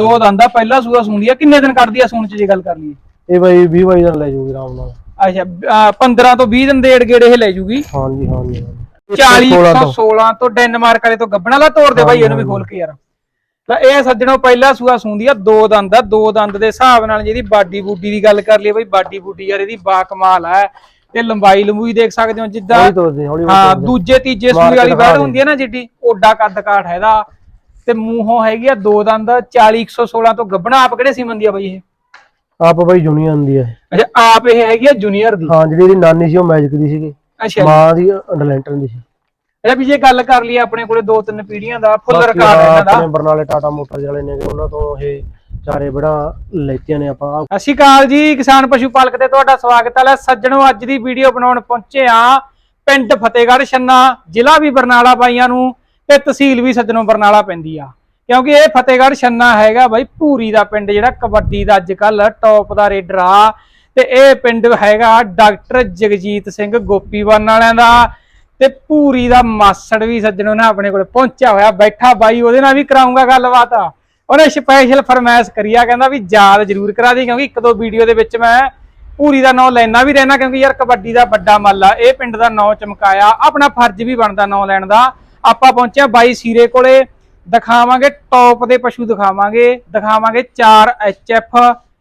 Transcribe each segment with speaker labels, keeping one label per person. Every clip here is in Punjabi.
Speaker 1: ਦੋ ਦੰਦ ਆ ਪਹਿਲਾ ਸੂਆ ਸੂੰਦੀ ਆ ਕਿੰਨੇ ਦਿਨ ਕੱਢਦੀ ਆ ਸੂਣ ਚ ਜੇ ਗੱਲ ਕਰ ਲਈਏ
Speaker 2: ਇਹ ਬਾਈ 20 ਬਾਈ ਦਿਨ ਲੈ ਜੂਗੀ ਆਰਾਮ ਨਾਲ।
Speaker 1: ਅੱਛਾ ਅਹ 15 ਤੋਂ 20 ਦਿਨ ਦੇ ਏੜ ਗੇੜ ਇਹ ਲੈ ਜੂਗੀ?
Speaker 2: ਹਾਂਜੀ ਹਾਂਜੀ
Speaker 1: 40
Speaker 2: 16
Speaker 1: ਤੋਂ। 16 ਤੋਂ ਡੈਨਮਾਰਕ ਵਾਲੇ ਤੋਂ ਗੱਬਣਾ ਲਾ ਤੋੜ ਦੇ ਬਾਈ ਇਹਨੂੰ ਵੀ ਖੋਲ ਕੇ ਯਾਰ। ਤਾਂ ਇਹ ਸੱਜਣੋ ਪਹਿਲਾ ਸੂਆ ਸੂੰਦੀ ਆ ਦੋ ਦੰਦ ਆ ਦੋ ਦੰਦ ਦੇ ਹਿਸਾਬ ਨਾਲ ਜਿਹਦੀ ਬਾਡੀ ਬੂਡੀ ਦੀ ਗੱਲ ਕਰ ਲਈਏ ਬਾਈ ਬਾਡੀ ਬੂਡੀ ਯਾਰ ਇਹਦੀ ਬਾ ਕਮਾਲ ਆ। ਤੇ ਲੰਬਾਈ ਲੰਬੂਈ ਦੇਖ ਸਕਦੇ ਹੋ ਜਿੱਦਾਂ
Speaker 2: ਹੌਲੀ ਤੋਰਦੇ ਹੌਲੀ ਹੌਲੀ
Speaker 1: ਹਾਂ
Speaker 2: ਤੋਰਦੇ।
Speaker 1: ਦੂਜੇ ਤੀਜੇ ਸੂਈ ਵਾਲੀ
Speaker 2: ਦੇ।
Speaker 1: ਹੁੰਦੀ ਹੈ ਨਾ ਜਿੱਡੀ ਓਡਾ ਕੱਦ ਕਾਠ ਹੈ ਇਹਦਾ। ਤੇ ਮੂੰਹੋਂ ਹੈਗੀ ਆ ਦੋ ਦੰਦ 40 116 ਤੋਂ ਗੱਬਣਾ ਆਪ ਕਿਹੜੇ ਸੀਮਨ ਦੀ ਆ ਬਾਈ ਇਹ?
Speaker 2: ਆਪ ਬਾਈ ਜੁਨੀਅਰ ਹੁੰਦੀ ਹੈ
Speaker 1: ਅੱਛਾ ਆਪ ਇਹ ਹੈਗੀ ਆ ਜੂਨੀਅਰ ਦੀ?
Speaker 2: ਹਾਂ ਜਿਹੜੀ ਇਹਦੀ ਨਾਨੀ ਸੀ ਉਹ ਮੈਜਿਕ ਦੀ ਸੀਗੀ।
Speaker 1: ਅੱਛਾ।
Speaker 2: ਮਾਂ ਦੀ ਅੰਡਰਲੈਂਟਰ ਦੀ ਸੀ।
Speaker 1: ਇਹ ਵੀ ਜੇ ਗੱਲ ਕਰ ਲਈਏ ਆਪਣੇ ਕੋਲੇ ਦੋ ਤਿੰਨ ਪੀੜ੍ਹੀਆਂ ਦਾ ਫੁੱਲ
Speaker 2: ਬਾਕੀ
Speaker 1: ਰਿਕਾਰਡ ਹੈ ਇਹਨਾਂ ਦਾ।
Speaker 2: ਆਪਣੇ ਬਰਨਾਲੇ ਟਾਟਾ ਮੋਟਰਸ ਵਾਲੇ ਨੇ ਉਹਨਾਂ ਤੋਂ ਇਹ ਚਾਰੇ ਬੜਾ ਲੈਤੀਆਂ ਨੇ ਆਪਾਂ।
Speaker 1: ਸਤਿ ਸ਼੍ਰੀ ਅਕਾਲ ਜੀ ਕਿਸਾਨ ਪਸ਼ੂ ਪਾਲਕ ਤੇ ਤੁਹਾਡਾ ਸਵਾਗਤ ਹੈ। ਸੱਜਣੋ ਅੱਜ ਦੀ ਵੀਡੀਓ ਬਣਾਉਣ ਪਹੁੰਚੇ ਆ ਪਿੰਡ ਫਤਿਹਗੜ੍ਹ ਛੰਨਾ ਜ਼ਿਲ੍ਹਾ ਵੀ ਬਰਨਾਲਾ ਬਾਈਆਂ ਨੂੰ। ਤੇ ਤਹਿਸੀਲ ਵੀ ਸੱਜਣੋ ਬਰਨਾਲਾ ਪੈਂਦੀ ਆ। ਕਿਉਂਕਿ ਇਹ ਫਤਿਹਗੜ੍ਹ ਛੰਨਾ ਹੈਗਾ ਬਾਈ ਭੂਰੀ ਦਾ ਪਿੰਡ ਜਿਹੜਾ ਕਬੱਡੀ ਦਾ ਅੱਜ ਕੱਲ ਟੌਪ ਦਾ ਰੇਡਰ ਆ। ਤੇ ਇਹ ਪਿੰਡ ਹੈਗਾ ਡਾਕਟਰ ਜਗਜੀਤ ਸਿੰਘ ਗੋਪੀਵਾਨ ਵਾਲਿਆਂ ਦਾ। ਤੇ ਭੂਰੀ ਦਾ ਮਾਸੜ ਵੀ ਸੱਜਣੋ ਨਾ ਆਪਣੇ ਕੋਲ ਪਹੁੰਚਿਆ ਹੋਇਆ, ਬੈਠਾ ਬਾਈ, ਉਹਦੇ ਨਾਲ ਵੀ ਕਰਾਉਂਗਾ ਗੱਲਬਾਤ। ਉਹਨੇ ਸਪੈਸ਼ਲ ਫਰਮਾਇਸ਼ ਕਰੀਆ ਕਹਿੰਦਾ ਵੀ ਯਾਦ ਜ਼ਰੂਰ ਕਰਾ ਦੀ, ਕਿਉਂਕਿ ਇੱਕ ਦੋ ਵੀਡੀਓ ਦੇ ਵਿੱਚ ਮੈਂ ਪੂਰੀ ਦਾ ਨਾਂ ਲੈਣਾ ਵੀ ਰਹਿਣਾ, ਕਿਉਂਕਿ ਯਾਰ ਕਬੱਡੀ ਦਾ ਵੱਡਾ ਮੱਲ ਆ। ਇਹ ਪਿੰਡ ਦਾ ਨਾਂ ਚਮਕਾਇਆ, ਆਪਣਾ ਫਰਜ਼ ਵੀ ਬਣਦਾ ਨਾਂ ਲੈਣ ਦਾ। ਆਪਾਂ ਪਹੁੰਚਿਆ ਬਾਈ ਸੀਰੇ ਕੋਲੇ। ਦਿਖਾਵਾਂਗੇ ਟੌਪ ਦੇ ਪਸ਼ੂ ਦਿਖਾਵਾਂਗੇ। ਦਿਖਾਵਾਂਗੇ 4 ਐਚਐਫ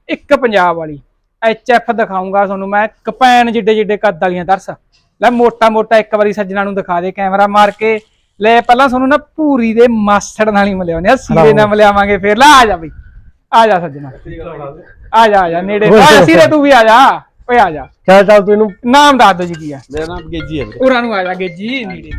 Speaker 1: ਇੱਕ ਪੰਜਾਬ ਵਾਲੀ। ਐਚਐਫ ਦਿਖਾਉਂਗਾ ਤੁਹਾਨੂੰ ਮੈਂ ਕਪੈਨ ਜਿੱਡੇ ਜਿੱਡੇ ਕੱਦ ਵਾਲੀਆਂ ਦਰਸ ਲੈ ਮੋਟਾ ਮੋਟਾ ਇੱਕ ਵਾਰੀ ਸੱਜਣਾ ਨੂੰ ਦਿਖਾ ਦੇ ਕੈਮਰਾ ਮਾਰ ਕੇ। ਲੈ ਪਹਿਲਾਂ ਤੁਹਾਨੂੰ ਨਾ ਪੂਰੀ ਦੇ ਮਾਸੜ ਨਾਲ ਹੀ ਮਿਲਿਆਉਂਦੇ ਆ ਸੀਰੇ ਨਾਲ ਮਿਲਿਆਵਾਂਗੇ ਫੇਰ। ਲੈ ਆ ਜਾ ਬਈ ਆ ਜਾ ਸੱਜਣਾ। ਆ ਜਾ ਆ ਜਾ ਨੇੜੇ। ਆ ਜਾ ਸੀਰੇ ਤੂੰ ਵੀ ਆ ਜਾ। ਓਏ ਆ ਜਾ।
Speaker 2: ਚੱਲ ਚੱਲ ਤੂੰ ਇਹਨੂੰ?
Speaker 1: ਨਾਮ ਦੱਸ ਦੋ ਜੀ ਕੀ ਆ।
Speaker 3: ਮੇਰਾ ਨਾਮ ਗੇਜੀ ਹੈ
Speaker 1: ਉਰਾਂ ਨੂੰ ਆ ਜਾ ਗੇਜੀ। ਨੇੜੇ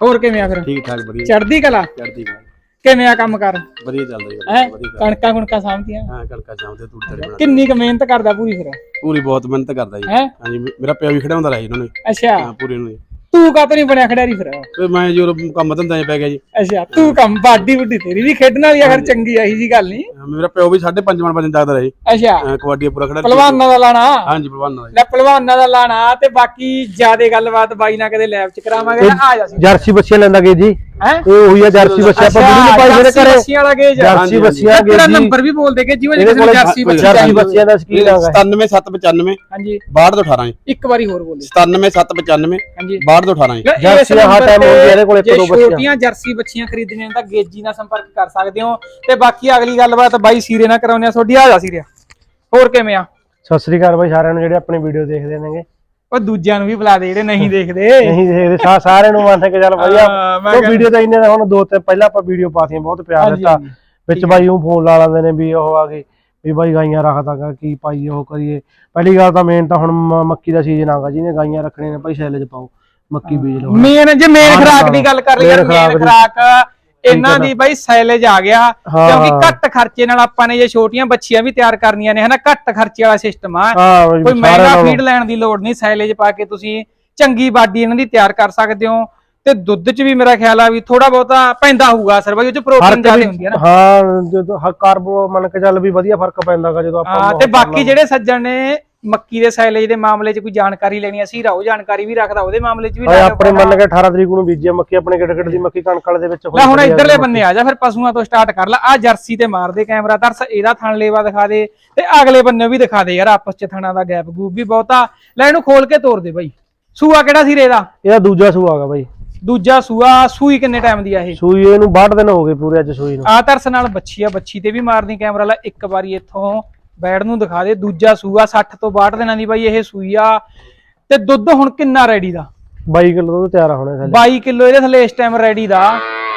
Speaker 1: ਹੋਰ ਕਿਵੇਂ ਆ ਫਿਰ?
Speaker 3: ਠੀਕ ਠਾਕ ਵਧੀਆ।
Speaker 1: ਚੜਦੀ ਕਲਾ?
Speaker 3: ਚੜਦੀ ਕਲਾ।
Speaker 1: ਕਿਵੇਂ ਆ ਕੰਮ ਕਰ?
Speaker 3: ਵਧੀਆ ਚੱਲਦਾ ਜੀ ਵਧੀਆ
Speaker 1: ਕਣਕਾਂ ਕੁਣਕਾਂ ਸਾਂਭਦੀਆਂ?
Speaker 3: ਹਾਂ ਕਣਕਾਂ ਤੂੰ ਤੜੇ ਬਣਾ
Speaker 1: ਕਿੰਨੀ ਕੁ ਮਿਹਨਤ ਕਰਦਾ ਪੂਰੀ ਫਿਰ?
Speaker 3: ਪੂਰੀ ਬਹੁਤ ਮਿਹਨਤ ਕਰਦਾ ਜੀ।
Speaker 1: ਹੈ?
Speaker 3: ਹਾਂਜੀ ਮੇਰਾ ਪਿਓ ਵੀ ਖੜਾਉਂਦਾ ਰਿਹਾ ਜੀ ਉਹਨਾਂ ਨੇ।
Speaker 1: ਅੱਛਾ।
Speaker 3: ਹਾਂ ਪੂਰੀ ਨੂੰ ਜੀ।
Speaker 1: ਤੂੰ ਕਾਹਤੋਂ ਨਹੀਂ ਬਣਿਆ ਖਿਡਾਰੀ ਫਿਰ?
Speaker 3: ਤੇ ਮੈਂ ਜੋ ਕੰਮ ਧੰਦਾ 'ਚ ਪੈ ਗਿਆ ਜੀ।
Speaker 1: ਅੱਛਾ ਤੂੰ ਕੰਮ ਬਾਡੀ ਬੁੱਢੀ ਤੇਰੀ ਵੀ ਖੇਡਣ ਵਾਲੀ ਆ ਫਿਰ ਚੰਗੀ ਆਹੀ ਜੀ ਗੱਲ ਨਹੀਂ?
Speaker 3: ਮੇਰਾ ਪਿਓ ਵੀ 5.5 ਮਣ ਵਜਨ ਚੱਕਦਾ ਰਿਹਾ।
Speaker 1: ਅੱਛਾ।
Speaker 3: ਕਬੱਡੀ ਪੂਰਾ ਖੜਾ
Speaker 1: ਪਹਿਲਵਾਨਾਂ ਦਾ ਲਾਣਾ?
Speaker 3: ਹਾਂਜੀ ਪਹਿਲਵਾਨਾਂ ਦਾ।
Speaker 1: ਲੈ ਪਹਿਲਵਾਨਾਂ ਦਾ ਲਾਣਾ ਤੇ ਬਾਕੀ ਜਿਆਦੇ ਗੱਲਬਾਤ ਬਾਈ ਨਾਲ ਕਦੇ ਲੈਬ ਚ ਕਰਾਵਾਂਗੇ ਆ ਜਾ ਸੀ
Speaker 2: ਜਰਸੀ ਬੱਚੇ ਲੈਂਦਾ ਜੀ।
Speaker 1: ਹੈ?
Speaker 2: ਇਹ ਉਹੀ ਆ ਜਰਸੀ ਬੱਚੇ ਆਪਾਂ ਵੀਡੀਓ ਨਹੀਂ ਪਾਈ ਮੇਰੇ ਘਰੇ।
Speaker 1: ਬੱਚੀਆਂ ਵਾਲਾ ਗੇਜ
Speaker 2: ਜਰਸੀ
Speaker 3: ਹਾਂਜੀ,
Speaker 2: ਬੱਚੀਆਂ ਗੇ
Speaker 1: ਤੇਰਾ
Speaker 2: ਜੀ।
Speaker 1: ਨੰਬਰ ਵੀ ਬੋਲ ਦੇ ਕੇ ਜਿਵੇਂ ਨੂੰ
Speaker 2: ਕੋਲੇ
Speaker 1: ਜਰਸੀ ਬੱਚੀ
Speaker 2: ਜਰਸੀ ਬੱਚਿਆਂ ਦਾ ਸਕੀਨ ਆ
Speaker 3: 97795
Speaker 1: ਹਾਂਜੀ।
Speaker 3: 62 ਤੋਂ 18 ਜੀ।
Speaker 1: ਇੱਕ ਵਾਰੀ ਹੋਰ ਬੋਲੇ।
Speaker 3: 97795
Speaker 1: ਹਾਂਜੀ।
Speaker 3: 62 ਤੋਂ 18 ਜੀ।
Speaker 1: ਯਾਰ,
Speaker 2: ਜਰਸੀ
Speaker 1: ਇਸ
Speaker 2: ਦਾ ਹੁੰਦੀ ਆ, ਇਹਦੇ ਕੋਲੇ ਇੱਕ ਦੋ ਬੱਚੀਆਂ।
Speaker 1: ਛੋਟੀਆਂ ਜਰਸੀ ਬੱਚੀਆਂ ਖਰੀਦਣੀਆਂ ਨੇ ਤਾਂ ਗੇਜੀ ਨਾਲ ਸੰਪਰਕ ਕਰ ਸਕਦੇ ਹੋ। ਤੇ ਬਾਕੀ ਅਗਲੀ ਗੱਲਬਾਤ ਬਾਈ ਸੀਰੇ ਨਾਲ ਕਰਾਉਂਦੇ ਆ ਤੁਹਾਡੀ ਆ ਜਾ ਸੀਰੇ। ਹੋਰ ਕਿਵੇਂ ਆ?
Speaker 2: ਸਤਿ ਸ੍ਰੀ ਅਕਾਲ ਬਾਈ ਸਾਰਿਆਂ ਨੂੰ ਜਿਹੜੇ ਆਪਣੀ ਵੀਡੀਓ ਦੇਖਦੇ ਨੇਗੇ।
Speaker 1: ਉਹ ਦੂਜਿਆਂ ਨੂੰ ਵੀ ਬੁਲਾ ਦੇ ਜਿਹੜੇ ਨਹੀਂ ਦੇਖਦੇ।
Speaker 2: ਨਹੀਂ ਦੇਖਦੇ ਸਾ- ਸਾਰਿਆਂ ਨੂੰ ਮੰਨ ਕੇ ਚੱਲ ਵਧੀਆ।
Speaker 1: ਹਾਂ, ਮੈਂ
Speaker 2: ਉਹ
Speaker 1: ਕਹਿੰਦਾ-
Speaker 2: ਵੀਡੀਓ ਤਾਂ ਇੰਨੇ ਹੁਣ ਦੋ ਤੇ ਪਹਿਲਾਂ ਆਪਾਂ ਵੀਡੀਓ ਪਾਤੀਆਂ ਬਹੁਤ ਪਿਆਰ
Speaker 1: ਹਾਂਜੀ,
Speaker 2: ਦਿੱਤਾ।
Speaker 1: ਹਾਂਜੀ।
Speaker 2: ਵਿੱਚ ਬਾਈ ਉਹ ਫੋਨ ਲਾ ਲੈਂਦੇ ਨੇ ਵੀ ਉਹ ਆ ਗਏ ਵੀ ਬਾਈ ਗਾਈਆਂ ਰੱਖਦਾਗਾ ਕੀ ਪਾਈ ਉਹ ਕਰੀਏ। ਪਹਿਲੀ ਗੱਲ ਤਾਂ ਮੇਨ ਤਾਂ ਹੁਣ ਮ- ਮੱਕੀ ਦਾ ਸੀਜ਼ਨ ਆਗਾ ਜਿਹਨੇ ਗਾਈਆਂ ਰੱਖਣੀਆਂ ਨੇ ਭਾਈ ਸੈਲੇ ਚ ਪਾਓ ਮੱਕੀ ਬੀਜ ਲਓ।
Speaker 1: ਮੇਨ ਜੇ ਮੇਨ
Speaker 2: ਹਾਂ,
Speaker 1: ਖਰਾਕ ਦੀ ਗੱਲ ਕਰ ਲਈ ਯਾਰ ਮੇਨ।
Speaker 2: ਖਰਾਕ
Speaker 1: ਇਹਨਾਂ ਦੀ ਬਾਈ ਸਾਈਲੇਜ ਆ ਗਿਆ। ਕਿਉਂਕਿ ਘੱਟ ਖਰਚੇ ਨਾਲ ਆਪਾਂ ਨੇ ਜੇ ਛੋਟੀਆਂ ਬੱਚੀਆਂ ਵੀ ਤਿਆਰ ਕਰਨੀਆਂ ਨੇ ਹਨਾ? ਘੱਟ ਖਰਚੇ ਵਾਲਾ ਸਿਸਟਮ ਆ। ਕੋਈ ਮਹਿੰਗਾ। ਫੀਡ ਲੈਣ ਦੀ ਲੋੜ ਨਹੀਂ ਸਾਈਲੇਜ ਪਾ ਕੇ ਤੁਸੀਂ ਚੰਗੀ ਬਾਡੀ ਇਹਨਾਂ ਦੀ ਤਿਆਰ ਕਰ ਸਕਦੇ ਹੋ। ਤੇ ਦੁੱਧ 'ਚ ਵੀ ਮੇਰਾ ਖਿਆਲ ਆ ਵੀ ਥੋੜਾ ਬਹੁਤਾ ਪੈਂਦਾ ਹੋਊਗਾ ਅਸਰ ਬਾਈ ਉਹ 'ਚ ਪ੍ਰੋਟੀਨ ਜ਼ਿਆਦਾ ਹੁੰਦੀ ਹੈ ਨਾ।
Speaker 2: ਹਾਂ ਜਦੋਂ ਹ- ਕਾਰਬੋ ਮੰਨ ਕੇ ਚੱਲ ਵੀ ਵਧੀਆ ਫ਼ਰਕ ਪੈਂਦਾਗਾ ਜਦੋਂ ਆਪਾਂ
Speaker 1: ਹਾਂ ਤੇ ਬਾਕੀ ਜਿਹੜੇ ਸੱਜਣ ਨੇ ਮੱਕੀ ਦੇ ਸਾਈਲੇਜ ਦੇ ਮਾਮਲੇ 'ਚ ਕੋਈ ਜਾਣਕਾਰੀ ਲੈਣੀ ਅਸੀਂ ਰਾਓ ਜਾਣਕਾਰੀ ਵੀ ਰੱਖਦਾ ਉਹਦੇ ਮਾਮਲੇ 'ਚ ਵੀ ਲੈ
Speaker 2: ਆਪਣੇ ਮੰਨ ਕੇ 18 ਤਰੀਕ ਨੂੰ ਬੀਜੇ ਮੱਕੀ ਆਪਣੇ ਗਿੱਟ ਦੀ ਮੱਕੀ ਕਣਕ ਵਾਲੇ ਦੇ ਵਿੱਚ ਹੋਈ
Speaker 1: ਲੈ ਹੁਣ ਇਧਰਲੇ। ਬੰਨੇ ਆ ਜਾ ਫਿਰ ਪਸ਼ੂਆਂ ਤੋਂ ਸਟਾਰਟ ਕਰ ਲੈ ਆ ਜਰਸੀ ਤੇ ਮਾਰ ਦੇ ਕੈਮਰਾ ਤਰਸ ਇਹਦਾ ਥਣ ਲੇਵਾ ਦਿਖਾ ਦੇ ਤੇ ਅਗਲੇ ਬੰਨੇ ਵੀ ਦਿਖਾ ਦੇ ਯਾਰ ਆਪਸ ਚ ਥਣਾ ਦਾ ਗੈਪ ਗੂਪ ਵੀ ਬਹੁਤਾ। ਲੈ ਇਹਨੂੰ ਖੋਲ ਕੇ ਤੋੜ ਦੇ ਬਾਈ। ਸੂਆ ਕਿਹੜਾ ਸੀ ਰੇਦਾ
Speaker 2: ਇਹਦਾ ਦੂਜਾ ਸੂਆ ਹੈਗਾ ਬਾਈ।
Speaker 1: ਦੂਜਾ ਸੂਆ ਸੂਈ ਕਿੰਨੇ ਟਾਈਮ ਦੀ ਆ ਇਹ?
Speaker 2: ਸੂਈ ਇਹਨੂੰ 62 ਦਿਨ ਹੋ ਗਏ ਪੂਰੇ ਅੱਜ ਸੂਈ ਨੂੰ।
Speaker 1: ਆ ਤਰਸ ਨਾਲ ਬੱਚੀ ਆ ਬੱਚੀ ਤੇ ਵੀ ਮਾਰਦੀ ਕੈਮਰਾ ਲੈ ਇੱਕ ਵਾਰੀ ਇੱਥੋਂ ਬੈੜ ਨੂੰ ਦਿਖਾ ਦੇ ਦੂਜਾ ਸੂਆ 60 ਤੋਂ 62 ਦਿਨਾਂ ਦੀ ਬਾਈ ਇਹ ਸੂਈ ਆ ਤੇ ਦੁੱਧ ਹੁਣ ਕਿੰਨਾ ਰੈਡੀ ਦਾ?
Speaker 2: 22 ਕਿਲੋ ਦੁੱਧ ਤਿਆਰ ਹੋਣੇ ਥੱਲੇ।
Speaker 1: 22 ਕਿਲੋ ਇਹਦੇ ਥੱਲੇ ਇਸ ਟਾਈਮ ਰੈਡੀ ਦਾ।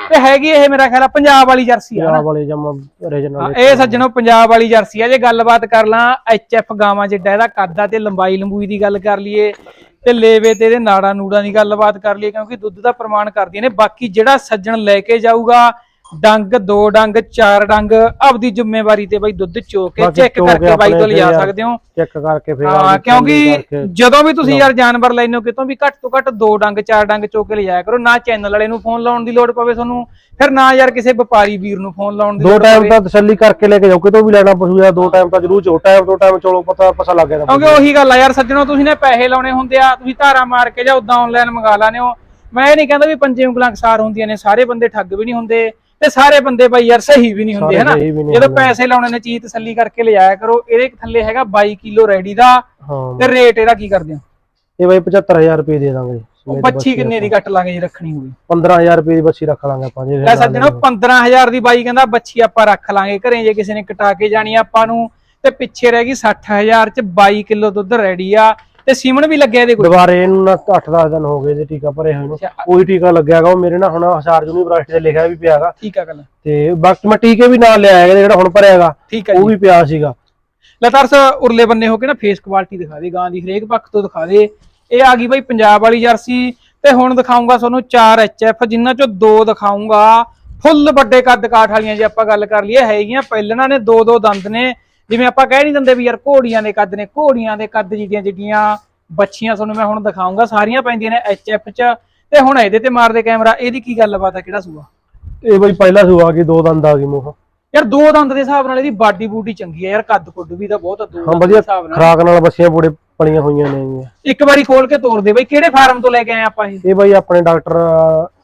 Speaker 1: ਤੇ ਹੈਗੀ ਇਹ ਮੇਰਾ ਖਿਆਲ ਆ ਪੰਜਾਬ ਵਾਲੀ ਜਰਸੀ ਆ ਨਾ?
Speaker 2: ਪੰਜਾਬ ਵਾਲੇ ਜਮ ਰੀਜਨਲ
Speaker 1: ਇਹ ਸੱਜਣੋ ਪੰਜਾਬ ਵਾਲੀ ਜਰਸੀ ਆ। ਜੇ ਗੱਲਬਾਤ ਕਰ ਲਾਂ ਐਚਐਫ ਗਾਵਾਂ ਜਿੱਡਾ ਇਹਦਾ ਕੱਦ ਆ ਤੇ ਲੰਬਾਈ ਲੰਬੂਈ ਦੀ ਗੱਲ ਕਰ ਲਈਏ ਤੇ ਲੇਵੇ ਤੇ ਇਹਦੇ ਨਾੜਾ ਨੂੜਾਂ ਦੀ ਗੱਲਬਾਤ ਕਰ ਲਈਏ ਕਿਉਂਕਿ ਦੁੱਧ ਦਾ ਪ੍ਰਮਾਣ ਕਰਦੀਆਂ ਨੇ। ਬਾਕੀ ਜਿਹੜਾ ਸੱਜਣ ਲੈ ਕੇ ਜਾਊਗਾ ਡੰਗ ਦੋ ਡੰਗ ਚਾਰ ਡੰਗ ਆਪਦੀ ਜ਼ਿੰਮੇਵਾਰੀ ਤੇ ਬਾਈ ਦੁੱਧ ਚੋ ਕੇ
Speaker 2: ਬਾਕੀ
Speaker 1: ਚੈੱਕ
Speaker 2: ਚੋ ਕੇ
Speaker 1: ਕਰਕੇ ਬਾਈ ਤੋਂ
Speaker 2: ਆਪਣੇ
Speaker 1: ਲਿਜਾ
Speaker 2: ਯਾਰ
Speaker 1: ਸਕਦੇ ਹੋ।
Speaker 2: ਚੈੱਕ ਕਰਕੇ ਫਿਰ
Speaker 1: ਹਾਂ
Speaker 2: ਆਪਦੀ
Speaker 1: ਕਿਉਂਕਿ
Speaker 2: ਕਰਕੇ।
Speaker 1: ਜਦੋਂ ਵੀ ਤੁਸੀਂ ਯਾਰ ਜਾਨਵਰ ਲੈਨੋ ਕਿਤੋਂ ਵੀ ਘੱਟ ਤੋਂ ਘੱਟ ਦੋ ਡੰਗ ਚਾਰ ਡੰਗ ਚੋ ਕੇ ਲਿਜਾਇਆ ਕਰੋ। ਨਾ ਚੈਨਲ ਵਾਲੇ ਨੂੰ ਫੋਨ ਲਾਉਣ ਦੀ ਲੋੜ ਪਵੇ ਤੁਹਾਨੂੰ ਫਿਰ ਨਾ ਯਾਰ ਕਿਸੇ ਵਪਾਰੀ ਵੀਰ ਨੂੰ ਫੋਨ ਲਾਉਣ ਦੀ
Speaker 2: ਦੋ
Speaker 1: ਲੋੜ
Speaker 2: ਟਾਈਮ
Speaker 1: ਪਵੇ।
Speaker 2: ਤਾਂ ਤਸੱਲੀ ਕਰਕੇ ਲੈ ਕੇ ਜਾਓ ਕਿਤੋਂ ਵੀ ਲੈਣਾ ਪਸ਼ੂ ਜਾਂ ਦੋ ਟਾਈਮ ਤਾਂ ਜ਼ਰੂਰ ਚੋ ਟਾਈਮ ਤੋਂ ਟਾਈਮ ਚਲੋ ਪਤਾ ਪਤਾ ਲੱਗ ਜਾਂਦਾ
Speaker 1: ਕਿਉਂਕਿ ਉਹੀ ਗੱਲ ਆ ਯਾਰ ਸੱਜਣੋ ਤੁਸੀਂ ਨੇ ਪੈਸੇ ਲਾਉਣੇ ਹੁੰਦੇ ਆ ਤੁਸੀਂ ਧਾਰਾ ਮਾਰ ਕੇ ਜਾਂ ਉਦਾਂ ਆਨਲਾਈਨ ਮੰਗਾ ਲਾਨੇ ਹੋ। ਮੈਂ ਇਹ ਨਹੀਂ ਕਹਿੰਦਾ ਵੀ ਪੰਜੇ ਉਂਗਲਾਂ ਅਕਸਾਰ ਹੁੰਦੀਆਂ ਨੇ ਸਾਰੇ ਬੰਦੇ ਠੱਗ ਵੀ ਨਹੀਂ ਹੁੰਦੇ। ਤੇ ਸਾਰੇ ਬੰਦੇ ਬਾਈ ਯਾਰ ਸਹੀ ਵੀ ਨਹੀਂ ਹੁੰਦੇ ਹਨਾ? ਜਦੋਂ। ਪੈਸੇ ਲਾਉਣੇ ਨੇ ਚੀਜ਼ ਤਸੱਲੀ ਕਰਕੇ ਲਿਜਾਇਆ ਕਰੋ ਇਹਦੇ ਥੱਲੇ ਹੈਗਾ 22 ਕਿਲੋ ਰੈਡੀ ਦਾ ਤੇ ਰੇਟ ਇਹਦਾ ਕੀ ਕਰਦੇ ਹੋ?
Speaker 2: ਇਹ ਬਾਈ 75000 ਰੁਪਏ ਦੇ ਦਾਂਗੇ
Speaker 1: ਉਹ ਬੱਚੀ ਕਿੰਨੇ ਦੀ ਕੱਟ ਲਾਂਗੇ ਜੇ ਰੱਖਣੀ ਹੋਵੇ
Speaker 2: 15000 ਰੁਪਏ ਦੀ ਬੱਚੀ ਰੱਖ ਲਾਂਗੇ ਆਪਾਂ ਜੇ
Speaker 1: ਲੈ ਸੱਜਣੋ 15000 ਦੀ ਬਾਈ ਕਹਿੰਦਾ ਬੱਚੀ ਆਪਾਂ ਰੱਖ ਲਾਂਗੇ ਘਰੇ ਜੇ ਕਿਸੇ ਨੇ ਕਟਾ ਕੇ ਜਾਣੀ ਆ ਆਪਾਂ ਨੂੰ ਤੇ ਪਿੱਛੇ ਰਹਿ ਗਈ 60000 ਚ 22 ਕਿਲੋ ਦੁੱਧ ਰੈਡੀ ਆ। ਤੇ ਸੀਮਨ ਵੀ ਲੱਗਿਆ ਇਹਦੇ ਕੋਲ?
Speaker 2: ਦੁਬਾਰੇ ਇਹਨੂੰ ਨਾ 8-10 ਦਿਨ ਹੋ ਗਏ ਤੇ ਟੀਕਾ ਭਰੇ ਹੋਏ ਨੂੰ।
Speaker 1: ਅੱਛਾ।
Speaker 2: ਕੋਈ ਟੀਕਾ ਲੱਗਿਆਗਾ ਉਹ ਮੇਰੇ ਨਾਲ ਹੁਣ ਹਜ਼ਾਰ ਯੂਨੀਵਰਸਿਟੀ ਤੇ ਲਿਖਿਆ ਵੀ ਪਿਆਗਾ
Speaker 1: ਠੀਕ ਆ ਗੱਲ।
Speaker 2: ਤੇ ਬਾਕੀ ਮੈਂ ਟੀਕੇ ਵੀ ਨਾਲ ਲਿਆਇਆ ਹੈਗਾ ਜਿਹੜਾ ਹੁਣ ਭਰਿਆਗਾ
Speaker 1: ਠੀਕ ਆ
Speaker 2: ਉਹ
Speaker 1: ਜੀ।
Speaker 2: ਵੀ ਪਿਆ ਸੀਗਾ।
Speaker 1: ਲੈ ਤਰਸ ਉਰਲੇ ਬੰਨੇ ਹੋ ਕੇ ਨਾ ਫੇਸ ਕੁਆਲਿਟੀ ਦਿਖਾ ਦੇ ਗਾਂ ਦੀ ਹਰੇਕ ਪੱਖ ਤੋਂ ਦਿਖਾ ਦੇ। ਇਹ ਆ ਗਈ ਬਾਈ ਪੰਜਾਬ ਵਾਲੀ ਜਰਸੀ। ਤੇ ਹੁਣ ਦਿਖਾਉਂਗਾ ਤੁਹਾਨੂੰ 4 ਐਚਐਫ ਜਿਨ੍ਹਾਂ ਚੋਂ ਦੋ ਦਿਖਾਉਂਗਾ ਫੁੱਲ ਵੱਡੇ ਕੱਦ ਕਾਠ ਵਾਲੀਆਂ ਜੇ ਆਪਾਂ ਗੱਲ ਕਰ ਲਈਏ ਹੈਗੀਆਂ ਪਹਿਲਣਾ ਨੇ ਦੋ ਦੋ ਦੰਦ ਨੇ। ਜਿਵੇਂ ਆਪਾਂ ਕਹਿ ਨਹੀਂ ਦਿੰਦੇ ਵੀ ਯਾਰ ਘੋੜੀਆਂ ਦੇ ਕੱਦ ਨੇ ਘੋੜੀਆਂ ਦੇ ਕੱਦ ਜਿਹੜੀਆਂ ਜਿਹੜੀਆਂ ਬੱਚੀਆਂ ਤੁਹਾਨੂੰ ਮੈਂ ਹੁਣ ਦਿਖਾਉਂਗਾ ਸਾਰੀਆਂ ਪੈਂਦੀਆਂ ਨੇ ਐਚਐਫ ਚ। ਤੇ ਹੁਣ ਇਹਦੇ ਤੇ ਮਾਰਦੇ ਕੈਮਰਾ ਇਹਦੀ ਕੀ ਗੱਲਬਾਤ ਆ ਕਿਹੜਾ ਸੂਆ?
Speaker 2: ਇਹ ਬਾਈ ਪਹਿਲਾ ਸੁਆ ਕੇ ਦੋ ਦੰਦ ਆ ਗਈ ਮੂੰਹ।
Speaker 1: ਯਾਰ ਦੋ ਦੰਦ ਦੇ ਹਿਸਾਬ ਨਾਲ ਇਹਦੀ ਬਾਡੀ ਬੂਡੀ ਚੰਗੀ ਆ ਯਾਰ ਕੱਦ ਕੁੱਦ ਵੀ ਤਾਂ ਬਹੁਤ ਦੋ
Speaker 2: ਹਾਂ
Speaker 1: ਦੰਦ ਦੇ
Speaker 2: ਵਧੀਆ
Speaker 1: ਹਿਸਾਬ ਨਾਲ।
Speaker 2: ਖਰਾਕ ਨਾਲ ਬੱਸੀਆਂ ਬੁੜੇ ਪਲੀਆਂ ਹੋਈਆਂ ਨੇ
Speaker 1: ਇੱਕ ਵਾਰੀ ਖੋਲ ਕੇ ਤੋੜ ਦੇ ਬਈ ਕਿਹੜੇ ਫਾਰਮ ਤੋਂ ਲੈ ਕੇ ਆਏ ਆਪਾਂ ਇਹ?
Speaker 2: ਇਹ ਬਾਈ ਆਪਣੇ ਡਾਕਟਰ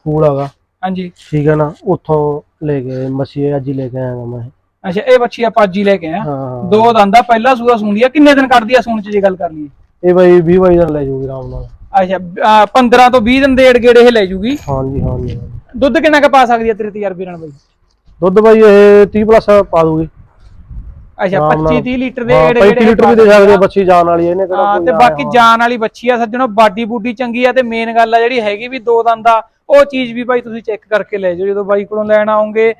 Speaker 2: ਫੂਲ ਹੈਗਾ।
Speaker 1: ਹਾਂਜੀ।
Speaker 2: ਠੀਕ ਹੈ ਨਾ ਉੱਥੋਂ ਲੈ ਕੇ ਮੱਛੀ ਅੱਜ ਹੀ ਲੈ ਕੇ ਆਇਆ ਮੈਂ।
Speaker 1: ਅੱਛਾ ਇਹ ਬੱਚੀ ਆਪਾਂ ਅੱਜ ਹੀ ਲੈ ਕੇ ਆਏ ਆ।
Speaker 2: ਹਾਂ
Speaker 1: ਦੋ ਦੰਦਾ ਪਹਿਲਾ ਸੂਆ ਸੁੰਦੀ ਆ ਕਿੰਨੇ ਦਿਨ ਕੱਢਦੀ ਆ ਸੂਣ ਚ ਜੇ ਗੱਲ ਕਰ ਲਈਏ
Speaker 2: ਇਹ ਬਾਈ 20 ਬਾਈ ਲੈ ਜੂਗੀ ਆਰਾਮ ਨਾਲ।
Speaker 1: ਅੱਛਾ ਅਹ 15 ਤੋਂ 20 ਦਿਨ ਦੇ ਏੜ ਗੇੜੇ ਇਹ ਲੈ ਜੂਗੀ।
Speaker 2: ਹਾਂਜੀ ਹਾਂਜੀ।
Speaker 1: ਦੁੱਧ ਕਿੰਨਾ ਕ ਪਾ ਸਕਦੀ ਆ ਤੇਰੇ ਤਜਰਬੇ ਨਾਲ ਬਈ?
Speaker 2: ਦੁੱਧ ਬਾਈ ਇਹ 30 ਪਲੱਸ ਪਾ ਦੂਗੀ।
Speaker 1: ਅੱਛਾ
Speaker 2: ਆਰਾਮ
Speaker 1: 25
Speaker 2: ਨਾਲ।
Speaker 1: 30 ਲੀਟਰ ਦੇ
Speaker 2: ਹਾਂ
Speaker 1: ਏੜ
Speaker 2: 35 ਲੀਟਰ ਵੀ ਦੇ ਸਕਦੇ ਆ, ਬੱਚੀ ਜਾਣ ਵਾਲੀ ਹੈ, ਇਹਨੇ ਕਿਹੜਾ
Speaker 1: ਹਾਂ
Speaker 2: ਕੋਈ
Speaker 1: ਤੇ
Speaker 2: ਆ
Speaker 1: ਬਾਕੀ। ਜਾਨ ਵਾਲੀ ਬੱਚੀ ਆ ਸੱਜਣੋ ਬਾਡੀ ਬੂਡੀ ਚੰਗੀ ਆ ਤੇ ਮੇਨ ਗੱਲ ਆ ਜਿਹੜੀ ਹੈਗੀ ਵੀ ਦੋ ਦੰਦ ਆ ਉਹ ਚੀਜ਼ ਵੀ ਬਾਈ ਤੁਸੀਂ ਚੈੱਕ ਕਰਕੇ ਲੈ ਜਾਓ। ਜਦੋਂ ਬਾਈ ਕੋਲੋਂ ਲੈਣ ਆਉਂਗੇ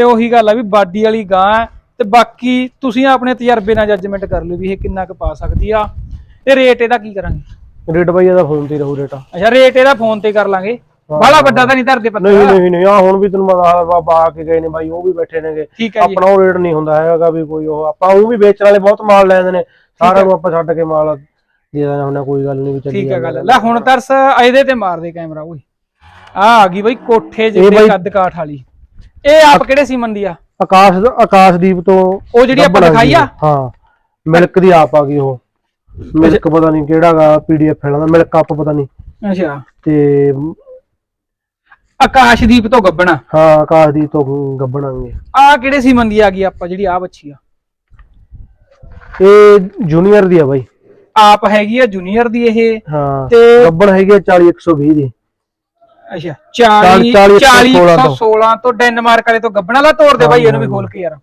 Speaker 1: ਤੇ ਉਹੀ ਗੱਲ ਆ ਵੀ ਬਾਡੀ ਵਾਲੀ ਗਾਂ ਹੈ ਤੇ ਬਾਕੀ ਤੁਸੀਂ ਆਪਣੇ ਤਜਰਬੇ ਨਾਲ ਜੱਜਮੈਂਟ ਕਰ ਲਿਓ ਵੀ ਇਹ ਕਿੰਨਾ ਕੁ ਪਾ ਸਕਦੀ ਆ। ਤੇ ਰੇਟ ਇਹਦਾ ਕੀ ਕਰਾਂਗੇ?
Speaker 2: ਰੇਟ ਬਾਈ ਇਹਦਾ ਫੋਨ ਤੇ ਰਹੂ ਰੇਟ
Speaker 1: ਅੱਛਾ ਰੇਟ ਇਹਦਾ ਫੋਨ ਤੇ ਕਰ ਲਾਂਗੇ। ਬਾਹਲਾ ਵੱਡਾ ਤਾਂ ਨਹੀਂ ਧਰਦੇ ਪੱਤਾ
Speaker 2: ਨਹੀਂ ਨਹੀਂ ਨਹੀਂ ਆ ਹੁਣ ਵੀ ਤੈਨੂੰ ਪਤਾ ਬਾਬਾ ਆ ਕੇ ਗਏ ਨੇ ਬਾਈ ਉਹ ਵੀ ਬੈਠੇ ਨੇਗੇ।
Speaker 1: ਠੀਕ ਹੈ ਜੀ।
Speaker 2: ਆਪਣਾ ਉਹ ਰੇਟ ਨਹੀਂ ਹੁੰਦਾ ਹੈਗਾ ਵੀ ਕੋਈ ਉਹ ਆਪਾਂ ਉਹ ਵੀ ਵੇਚਣ ਵਾਲੇ ਬਹੁਤ ਮਾਲ ਲੈਂਦੇ ਨੇ। ਸਾਰਿਆਂ ਨੂੰ ਆਪਾਂ ਛੱਡ ਕੇ ਮਾਲ ਦੇ ਦੇਣਾ ਹੁੰਦਾ ਕੋਈ ਗੱਲ ਨਹੀਂ ਵੀ ਚੱਲੀ
Speaker 1: ਠੀਕ ਹੈ। ਗੱਲ ਲੈ ਹੁਣ ਤਰਸ ਇਹਦੇ ਤੇ ਮਾਰ ਦੇ ਕੈਮਰਾ ਓਏ। ਆ ਆ ਗਈ ਬਈ ਕੋਠੇ ਜਿਹੜੇ
Speaker 2: ਬਾਈ-
Speaker 1: ਕੱਦ ਕਾਠ ਵਾਲੀ। ਇਹ ਆਪ ਕਿਹੜੇ ਸੀਮਨ ਦੀ ਆ?
Speaker 2: ਆਕਾਸ਼ ਆਕਾਸ਼ਦੀਪ ਤੋਂ
Speaker 1: ਉਹ ਜਿਹੜੀ ਆਪਾਂ ਦਿਖਾਈ ਆ?
Speaker 2: ਹਾਂ ਮਿਲਕ ਦੀ ਆਪ ਆ ਗਈ ਉਹ। ਮਿਲਕ ਪਤਾ ਨਹੀਂ ਕਿਹੜਾਗਾ ਪੀਡੀਐਫ ਫੈਲਾ ਦਾ ਮਿਲਕ ਕੱਪ ਪਤਾ ਨਹੀਂ।
Speaker 1: ਅੱਛਾ।
Speaker 2: ਤੇ
Speaker 1: ਆਕਾਸ਼ਦੀਪ ਤੋਂ ਗੱਬਣਾ।
Speaker 2: ਹਾਂ ਆਕਾਸ਼ਦੀਪ ਤੋਂ ਗੱਭਣਾਂਗੇ
Speaker 1: ਆ ਕਿਹੜੇ ਸੀਮਨ ਦੀ ਆ ਗਈ ਆਪਾਂ ਜਿਹੜੀ ਆ ਬੱਚੀ ਆ?
Speaker 2: ਇਹ ਜੂਨੀਅਰ ਦੀ ਆ ਬਾਈ।
Speaker 1: ਆਪ ਹੈਗੀ ਆ ਜੂਨੀਅਰ ਦੀ ਇਹ।
Speaker 2: ਹਾਂ
Speaker 1: ਤੇ
Speaker 2: ਗੱਭਣ ਹੈਗੀ ਆ 40 120 ਦੀ।
Speaker 1: ਅੱਛਾ 40
Speaker 2: 40,
Speaker 1: 40
Speaker 2: 116
Speaker 1: 116 ਤੋਂ ਡੈਨਮਾਰਕ ਵਾਲੇ ਤੋਂ ਗੱਬਣਾ ਲਾ ਤੋੜ ਦੇ ਬਾਈ ਇਹਨੂੰ ਵੀ ਖੋਲ ਕੇ ਯਾਰ।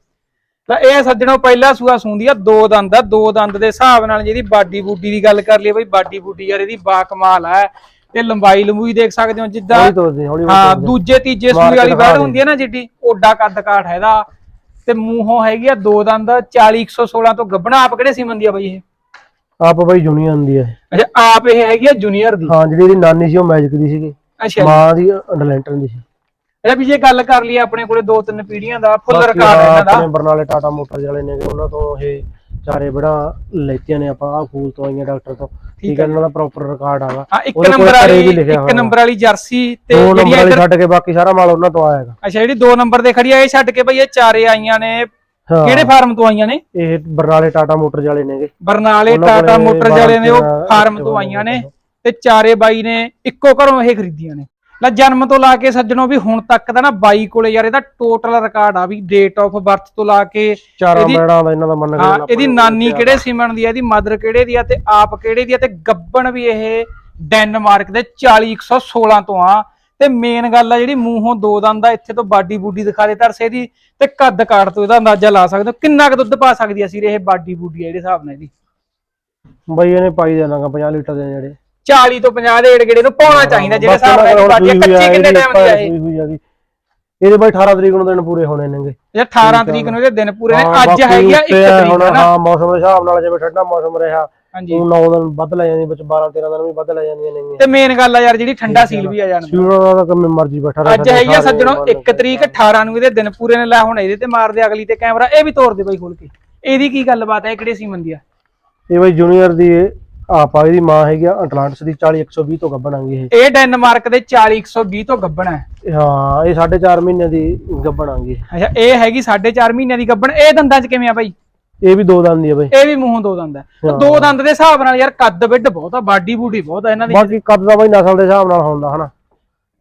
Speaker 1: ਲੈ ਇਹ ਸੱਜਣੋ ਪਹਿਲਾ ਸੂਆ ਸੁੰਦੀ ਆ ਦੋ ਦੰਦ ਆ ਦੋ ਦੰਦ ਦੇ ਹਿਸਾਬ ਨਾਲ ਜਿਹਦੀ ਬਾਡੀ ਬੂਡੀ ਦੀ ਗੱਲ ਕਰ ਲਈਏ ਬਈ ਬਾਡੀ ਬੂਡੀ ਯਾਰ ਇਹਦੀ ਬਾ ਕਮਾਲ ਆ। ਤੇ ਲੰਬਾਈ ਲੰਬੂਈ ਦੇਖ ਸਕਦੇ ਹੋ ਜਿੱਦਾਂ ਹਾਂ। ਦੂਜੇ ਤੀਜੇ ਸੂਈ ਵਾਲੀ ਬੈੜ
Speaker 2: ਦੇ।
Speaker 1: ਹੁੰਦੀ ਹੈ ਨਾ ਜਿੱਡੀ ਓਡਾ ਕੱਦ ਕਾਠ ਹੈ ਇਹਦਾ। ਤੇ ਮੂੰਹੋਂ ਹੈਗੀ ਆ ਦੋ ਦੰਦ 40 116 ਤੋਂ ਗੱਬਣਾ ਆਪ ਕਿਹੜੇ ਸੀਮਨ ਦੀ ਆ ਬਈ ਇਹ?
Speaker 2: ਆਪ ਬਾਈ ਜੂਨੀਅਰ ਦੀ ਹੈ
Speaker 1: ਅੱਛਾ ਆਪ ਇਹ ਹੈਗੀ ਆ ਜੂਨੀਅਰ ਦੀ?
Speaker 2: ਹਾਂ ਜਿਹੜੀ ਇਹਦੀ ਨਾਨੀ ਸੀ ਉਹ ਮੈਜਿਕ ਦੀ ਸੀਗੀ।
Speaker 1: ਅੱਛਾ ਜੀ।
Speaker 2: ਮਾਂ ਦੀ ਅਡਲੈਂਟਰ ਦੀ ਸੀ।
Speaker 1: ਅੱਛਾ ਵੀ ਜੇ ਗੱਲ ਕਰ ਲਈਏ ਆਪਣੇ ਕੋਲੇ ਦੋ ਤਿੰਨ ਪੀੜ੍ਹੀਆਂ ਦਾ ਫੁੱਲ
Speaker 2: ਬਾਕੀ
Speaker 1: ਰਿਕਾਰਡ ਹੈ
Speaker 2: ਹਾਂ,
Speaker 1: ਇਹਨਾਂ ਦਾ।
Speaker 2: ਆਪਣੇ ਬਰਨਾਲੇ ਟਾਟਾ ਮੋਟਰਸ ਵਾਲੇ ਨੇ ਉਹਨਾਂ ਤੋਂ ਇਹ ਚਾਰੇ ਬੜਾ ਲੈਤੀਆਂ ਨੇ ਆਪਾਂ ਆ ਫੂਲ ਤੋਂ ਆਈਆਂ ਡਾਕਟਰ ਤੋਂ। ਠੀਕ ਹੈ ਇਹਨਾਂ ਦਾ ਪ੍ਰੋਪਰ ਰਿਕਾਰਡ ਆਗਾ
Speaker 1: ਹਾਂ ਇੱਕ
Speaker 2: ਉਹਦੇ ਕੋਲ
Speaker 1: ਨੰਬਰ
Speaker 2: ਘਰੇ
Speaker 1: ਵਾਲੀ
Speaker 2: ਵੀ ਲਿਖਿਆ
Speaker 1: ਇੱਕ
Speaker 2: ਹੋਇਆ।
Speaker 1: ਨੰਬਰ ਵਾਲੀ ਜਰਸੀ ਤੇ
Speaker 2: ਦੋ
Speaker 1: ਜਿਹੜੀ
Speaker 2: ਨੰਬਰ ਵਾਲੀ
Speaker 1: ਇੱਧਰ
Speaker 2: ਛੱਡ ਕੇ ਬਾਕੀ ਸਾਰਾ ਮਾਲ ਉਹਨਾਂ ਤੋਂ ਆਏਗਾ
Speaker 1: ਅੱਛਾ ਜਿਹੜੀ ਦੋ ਨੰਬਰ ਦੇ ਖੜੀ ਆ ਇਹ ਛੱਡ ਕੇ ਬਈ ਇਹ ਚਾਰੇ ਆਈਆਂ ਨੇ।
Speaker 2: ਹਾਂ।
Speaker 1: ਕਿਹੜੇ ਫਾਰਮ ਤੋਂ ਆਈਆਂ ਨੇ?
Speaker 2: ਇਹ ਬਰਨਾਲੇ ਟਾਟਾ ਮੋਟਰਸ ਵਾਲੇ ਨੇਗੇ।
Speaker 1: ਬਰਨਾਲੇ
Speaker 2: ਉਹਨਾਂ
Speaker 1: ਟਾਟਾ
Speaker 2: ਕੋਲੇ
Speaker 1: ਮੋਟਰ ਵਾਲੇ ਨੇ ਉਹ
Speaker 2: ਬਾਰਾਂ
Speaker 1: ਫਾਰਮ ਤੋਂ ਆਈਆਂ ਨੇ। ਤੇ ਚਾਰੇ ਬਾਈ ਨੇ ਇੱਕੋ ਘਰੋਂ ਇਹ ਖਰੀਦੀਆਂ ਨੇ। ਲੈ ਜਨਮ ਤੋਂ ਲਾ ਕੇ ਸੱਜਣੋ ਵੀ ਹੁਣ ਤੱਕ ਦਾ ਨਾ ਬਾਈ ਕੋਲੇ ਯਾਰ ਇਹਦਾ ਟੋਟਲ ਰਿਕਾਰਡ ਆ ਵੀ ਡੇਟ ਆਫ ਬਰਥ ਤੋਂ ਲਾ ਕੇ
Speaker 2: ਚਾਰਾਂ ਮੈੜਾਂ ਦਾ ਇਹਨਾਂ ਦਾ ਮੰਨ ਕੇ
Speaker 1: ਇਹਦੀ ਨਾਨੀ ਕਿਹੜੇ ਸੀਮਨ ਦੀ ਆ ਇਹਦੀ ਮਦਰ ਕਿਹੜੇ ਦੀ ਆ ਤੇ ਆਪ ਕਿਹੜੇ ਦੀ ਆ ਤੇ ਗੱਬਣ ਵੀ ਇਹ ਡੈਨਮਾਰਕ ਦੇ 40 116 ਤੋਂ ਆ। ਤੇ ਮੇਨ ਗੱਲ ਆ ਜਿਹੜੀ ਮੂੰਹੋਂ ਦੋ ਦੰਦ ਆ ਇੱਥੇ ਤੋਂ ਬਾਡੀ ਬੂਡੀ ਦਿਖਾ ਦੇ ਤਰਸੇ ਦੀ ਤੇ ਕੱਦ ਕਾਟ ਤੋਂ ਇਹਦਾ ਅੰਦਾਜ਼ਾ ਲਾ ਸਕਦੇ ਹੋ। ਕਿੰਨਾ ਕੁ ਦੁੱਧ ਪਾ ਸਕਦੀ ਆ ਸੀ ਇਹ ਬਾਡੀ ਬੂਡੀ ਆ ਜਿਹੜੇ ਹਿਸਾਬ ਨਾਲ ਇਹਦੀ?
Speaker 2: ਬਈ ਇਹਨੇ ਪਾਈ ਦੇਣਾਗਾ 50 ਲੀਟਰ ਦੇ ਜਿਹੜੇ
Speaker 1: 40 ਤੋਂ 50 ਦੇ ਏੜ ਗੇੜੇ ਨੂੰ ਪਾਉਣਾ ਚਾਹੀਦਾ ਜਿਹੜੇ ਹਿਸਾਬ ਨਾਲ ਇਹਦੀ ਆ। ਕੱਚੀ ਕਿੰਨੇ ਟਾਈਮ ਦੀ ਆ ਇਹ।
Speaker 2: ਇਹਦੇ ਬਾਈ 18 ਤਰੀਕ ਨੂੰ ਦਿਨ ਪੂਰੇ ਹੋਣੇ ਨੇਗੇ।
Speaker 1: ਇਹ 18 ਤਰੀਕ ਨੂੰ ਇਹਦੇ ਦਿਨ ਪੂਰੇ ਨੇ
Speaker 2: ਹਾਂ,
Speaker 1: ਅੱਜ
Speaker 2: ਬਾਕੀ
Speaker 1: ਹੈਗੀ ਆ 1
Speaker 2: ਉੱਤੇ ਆ
Speaker 1: ਤਰੀਕ
Speaker 2: ਹੁਣ
Speaker 1: ਹੈ ਨਾ।
Speaker 2: ਹਾਂ ਮੌਸਮ ਦੇ ਹਿਸਾਬ ਨਾਲ ਜਿਵੇਂ ਠੰਡਾ ਮੌਸਮ ਰਿਹਾ
Speaker 1: ਹਾਂਜੀ।
Speaker 2: ਉਹ 9 ਦਿਨ ਵੱਧ ਲੈ ਜਾਂਦੀ ਵਿੱਚ 12 13 ਦਿਨ ਵੀ ਵੱਧ ਲੈ ਜਾਂਦੀਆਂ ਨੇਗੀਆਂ।
Speaker 1: ਤੇ ਮੇਨ ਗੱਲ ਆ ਯਾਰ ਜਿਹੜੀ ਠੰਡਾ ਸੀਲ ਵੀ ਆ ਜਾਣ।
Speaker 2: ਸ਼ੂਰਾਂ ਦਾ ਕੰਮ ਮਰਜ਼ੀ ਬੈਠਾ ਰਹੇ
Speaker 1: ਅੱਜ ਹੈਗੀ ਆ ਸੱਜਣੋ 1 ਤਰੀਕ 18 ਨੂੰ ਇਹਦੇ ਦਿਨ ਪੂਰੇ ਨੇ ਲੈ ਹੁਣ ਇਹਦੇ ਤੇ ਮਾਰਦੇ ਅਗਲੀ ਤੇ ਕੈਮਰਾ ਇਹ ਵੀ ਤੋੜ ਦੇ ਬਾਈ ਖੋਲ ਕੇ। ਇਹਦੀ ਕੀ ਗੱਲਬਾਤ ਹੈ ਇਹ ਕਿਹੜੇ ਸੀਮਨ ਦੀ ਆ?
Speaker 2: ਇਹ ਬਾਈ ਜੂਨੀਅਰ ਦੀ ਆਪਾ ਇਹਦੀ ਮਾਂ ਹੈਗੀ ਆ ਅਟਲਾਂਟਸ ਦੀ 40 120 ਤੋਂ ਗੱਬਣਾਂਗੇ ਇਹ।
Speaker 1: ਇਹ ਡੈਨਮਾਰਕ ਦੇ 40 120 ਤੋਂ ਗੱਬਣ ਹੈ।
Speaker 2: ਹਾਂ ਇਹ 4.5 ਮਹੀਨਿਆਂ ਦੀ ਗੱਬਣਾਂਗੇ
Speaker 1: ਅੱਛਾ ਇਹ ਹੈਗੀ 4.5 ਮਹੀਨਿਆਂ ਦੀ ਗੱਬਣ ਇਹ ਦੰਦਾਂ 'ਚ ਕਿਵੇਂ ਆ ਬਾਈ?
Speaker 2: ਇਹ ਵੀ ਦੋ ਦੰਦ ਦੀ ਆ ਬਾਈ।
Speaker 1: ਇਹ ਵੀ ਮੂੰਹੋਂ ਦੋ ਦੰਦ ਹੈ। ਦੋ ਦੰਦ ਦੇ ਹਿਸਾਬ ਨਾਲ ਯਾਰ ਕੱਦ ਵਿੱਡ ਬਹੁਤ ਆ ਬਾਡੀ ਬੂਡੀ ਬਹੁਤ ਆ ਇਹਨਾਂ ਦੀ।
Speaker 2: ਬਾਕੀ ਕੱਦ ਦਾ ਬਾਈ ਨਸਲ ਦੇ ਹਿਸਾਬ ਨਾਲ ਹੁੰਦਾ ਹਨਾ?